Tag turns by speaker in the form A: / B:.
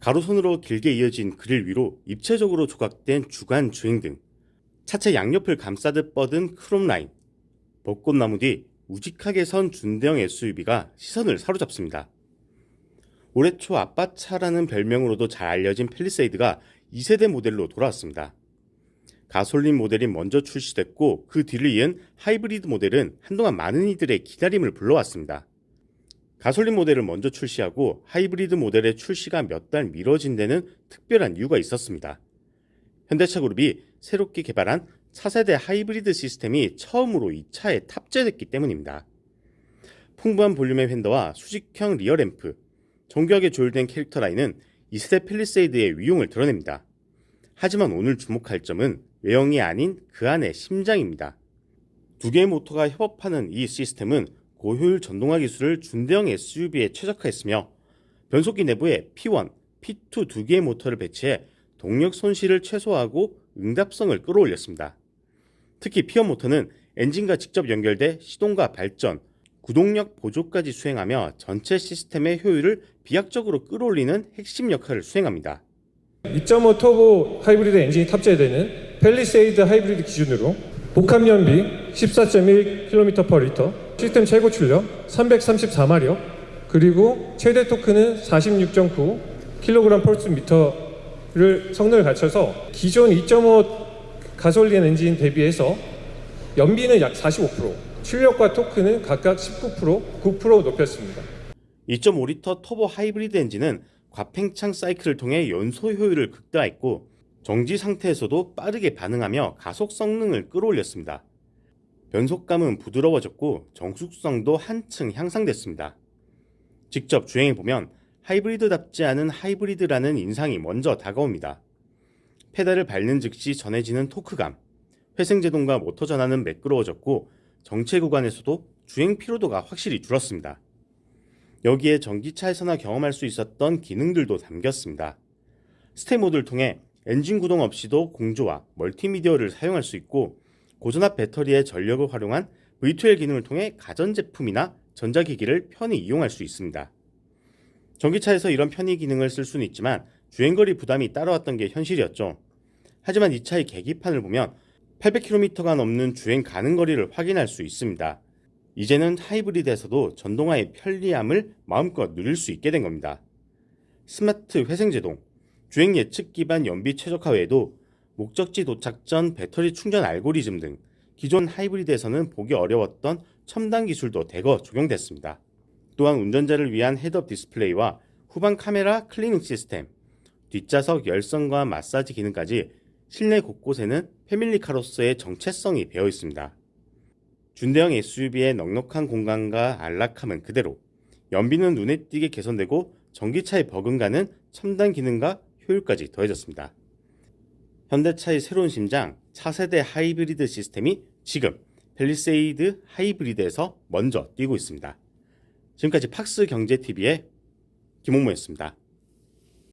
A: 가로선으로 길게 이어진 그릴 위로 입체적으로 조각된 주간 주행 등 차체 양옆을 감싸듯 뻗은 크롬 라인, 벚꽃나무 뒤 우직하게 선 준대형 SUV가 시선을 사로잡습니다. 올해 초 아빠차라는 별명으로도 잘 알려진 펠리세이드가 2세대 모델로 돌아왔습니다. 가솔린 모델이 먼저 출시됐고 그 뒤를 이은 하이브리드 모델은 한동안 많은 이들의 기다림을 불러왔습니다. 가솔린 모델을 먼저 출시하고 하이브리드 모델의 출시가 몇 달 미뤄진 데는 특별한 이유가 있었습니다. 현대차 그룹이 새롭게 개발한 차세대 하이브리드 시스템이 처음으로 이 차에 탑재됐기 때문입니다. 풍부한 볼륨의 휀더와 수직형 리어 램프, 정교하게 조율된 캐릭터 라인은 2세대 펠리세이드의 위용을 드러냅니다. 하지만 오늘 주목할 점은 외형이 아닌 그 안의 심장입니다. 두 개의 모터가 협업하는 이 시스템은 고효율 전동화 기술을 준대형 SUV에 최적화했으며 변속기 내부에 P1, P2 두 개의 모터를 배치해 동력 손실을 최소화하고 응답성을 끌어올렸습니다. 특히 P1 모터는 엔진과 직접 연결돼 시동과 발전, 구동력 보조까지 수행하며 전체 시스템의 효율을 비약적으로 끌어올리는 핵심 역할을 수행합니다.
B: 2.5 터보 하이브리드 엔진이 탑재되는 펠리세이드 하이브리드 기준으로 복합 연비 14.1km/리터, 시스템 최고 출력 334마력, 그리고 최대 토크는 46.9kg/미터를 성능을 갖춰서 기존 2.5 가솔린 엔진 대비해서 연비는 약 45%, 출력과 토크는 각각 19%, 9% 높였습니다.
A: 2.5리터 터보 하이브리드 엔진은 과팽창 사이클을 통해 연소 효율을 극대화했고 정지 상태에서도 빠르게 반응하며 가속 성능을 끌어올렸습니다. 변속감은 부드러워졌고 정숙성도 한층 향상됐습니다. 직접 주행해 보면 하이브리드답지 않은 하이브리드라는 인상이 먼저 다가옵니다. 페달을 밟는 즉시 전해지는 토크감, 회생 제동과 모터 전환은 매끄러워졌고 정체 구간에서도 주행 피로도가 확실히 줄었습니다. 여기에 전기차에서나 경험할 수 있었던 기능들도 담겼습니다. 스텝 모드를 통해 엔진 구동 없이도 공조와 멀티미디어를 사용할 수 있고 고전압 배터리의 전력을 활용한 V2L 기능을 통해 가전제품이나 전자기기를 편히 이용할 수 있습니다. 전기차에서 이런 편의 기능을 쓸 수는 있지만 주행거리 부담이 따라왔던 게 현실이었죠. 하지만 이 차의 계기판을 보면 800km가 넘는 주행 가능 거리를 확인할 수 있습니다. 이제는 하이브리드에서도 전동화의 편리함을 마음껏 누릴 수 있게 된 겁니다. 스마트 회생제동, 주행 예측 기반 연비 최적화 외에도 목적지 도착 전 배터리 충전 알고리즘 등 기존 하이브리드에서는 보기 어려웠던 첨단 기술도 대거 적용됐습니다. 또한 운전자를 위한 헤드업 디스플레이와 후방 카메라 클리닝 시스템, 뒷좌석 열선과 마사지 기능까지 실내 곳곳에는 패밀리카로서의 정체성이 배어 있습니다. 준대형 SUV의 넉넉한 공간과 안락함은 그대로, 연비는 눈에 띄게 개선되고 전기차의 버금가는 첨단 기능과 효율까지 더해졌습니다. 현대차의 새로운 심장 차세대 하이브리드 시스템이 지금 펠리세이드 하이브리드에서 먼저 뛰고 있습니다. 지금까지 팍스 경제TV의 김홍모였습니다.